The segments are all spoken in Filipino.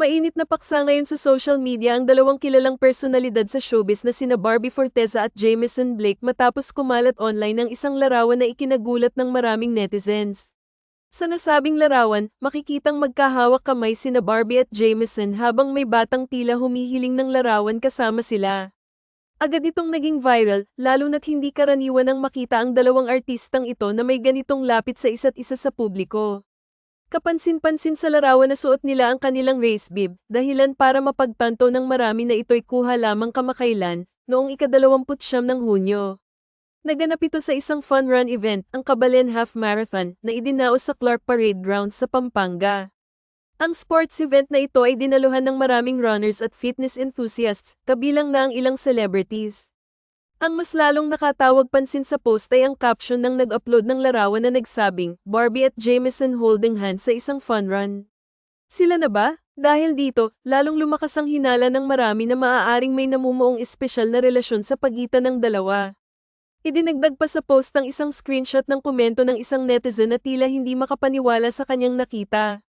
Mainit na paksa ngayon sa social media ang dalawang kilalang personalidad sa showbiz na sina Barbie Forteza at Jameson Blake matapos kumalat online ang isang larawan na ikinagulat ng maraming netizens. Sa nasabing larawan, makikitang magkahawak kamay sina Barbie at Jameson habang may batang tila humihiling ng larawan kasama sila. Agad itong naging viral, lalo na't hindi karaniwan ang makita ang dalawang artistang ito na may ganitong lapit sa isa't isa sa publiko. Kapansin-pansin sa larawan na suot nila ang kanilang race bib, dahilan para mapagtanto ng marami na ito'y kuha lamang kamakailan, noong ikadalawamputsyam ng Hunyo. Naganap ito sa isang fun run event, ang Kabalen Half Marathon, na idinaos sa Clark Parade Grounds sa Pampanga. Ang sports event na ito ay dinaluhan ng maraming runners at fitness enthusiasts, kabilang na ang ilang celebrities. Ang mas lalong nakatawag pansin sa post ay ang caption ng nag-upload ng larawan na nagsabing, Barbie at Jameson holding hands sa isang fun run. Sila na ba? Dahil dito, lalong lumakas ang hinala ng marami na maaaring may namumuong espesyal na relasyon sa pagitan ng dalawa. Idinagdag pa sa post ng isang screenshot ng komento ng isang netizen na tila hindi makapaniwala sa kanyang nakita.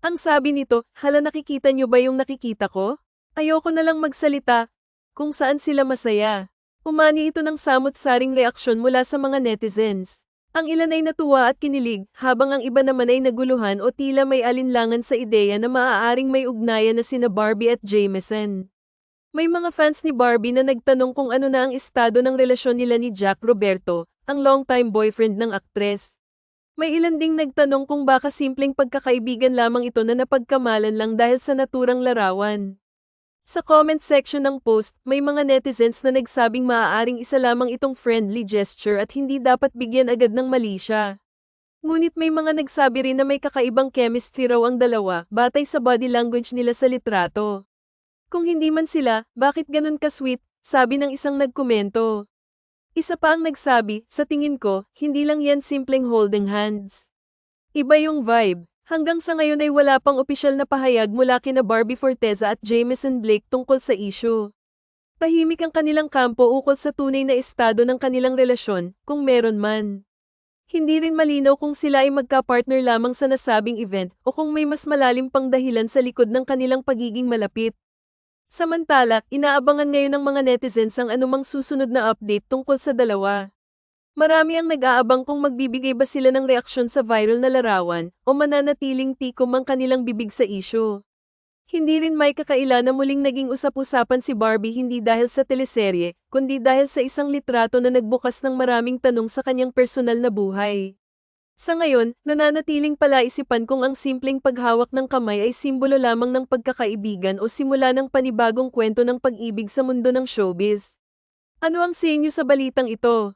Ang sabi nito, hala nakikita niyo ba yung nakikita ko? Ayoko na lang magsalita. Kung saan sila masaya. Umani ito ng samot-saring reaksyon mula sa mga netizens. Ang ilan ay natuwa at kinilig, habang ang iba naman ay naguluhan o tila may alinlangan sa ideya na maaaring may ugnayan na sina Barbie at Jameson. May mga fans ni Barbie na nagtanong kung ano na ang estado ng relasyon nila ni Jack Roberto, ang longtime boyfriend ng aktres. May ilan ding nagtanong kung baka simpleng pagkakaibigan lamang ito na napagkamalan lang dahil sa naturang larawan. Sa comment section ng post, may mga netizens na nagsabing maaaring isa lamang itong friendly gesture at hindi dapat bigyan agad ng mali siya. Ngunit may mga nagsabi rin na may kakaibang chemistry raw ang dalawa, batay sa body language nila sa litrato. Kung hindi man sila, bakit ganun ka-sweet, sabi ng isang nagkomento. Isa pa ang nagsabi, sa tingin ko, hindi lang yan simpleng holding hands. Iba yung vibe. Hanggang sa ngayon ay wala pang opisyal na pahayag mula kina Barbie Forteza at Jameson Blake tungkol sa issue. Tahimik ang kanilang kampo ukol sa tunay na estado ng kanilang relasyon, kung meron man. Hindi rin malinaw kung sila ay magka-partner lamang sa nasabing event o kung may mas malalim pang dahilan sa likod ng kanilang pagiging malapit. Samantala, inaabangan ngayon ng mga netizens ang anumang susunod na update tungkol sa dalawa. Marami ang nag-aabang kung magbibigay ba sila ng reaksyon sa viral na larawan o mananatiling tikom ang kanilang bibig sa issue. Hindi rin may kakaila na muling naging usap-usapan si Barbie hindi dahil sa teleserye, kundi dahil sa isang litrato na nagbukas ng maraming tanong sa kanyang personal na buhay. Sa ngayon, nananatiling palaisipan kung ang simpleng paghawak ng kamay ay simbolo lamang ng pagkakaibigan o simula ng panibagong kwento ng pag-ibig sa mundo ng showbiz. Ano ang sa inyo sa balitang ito?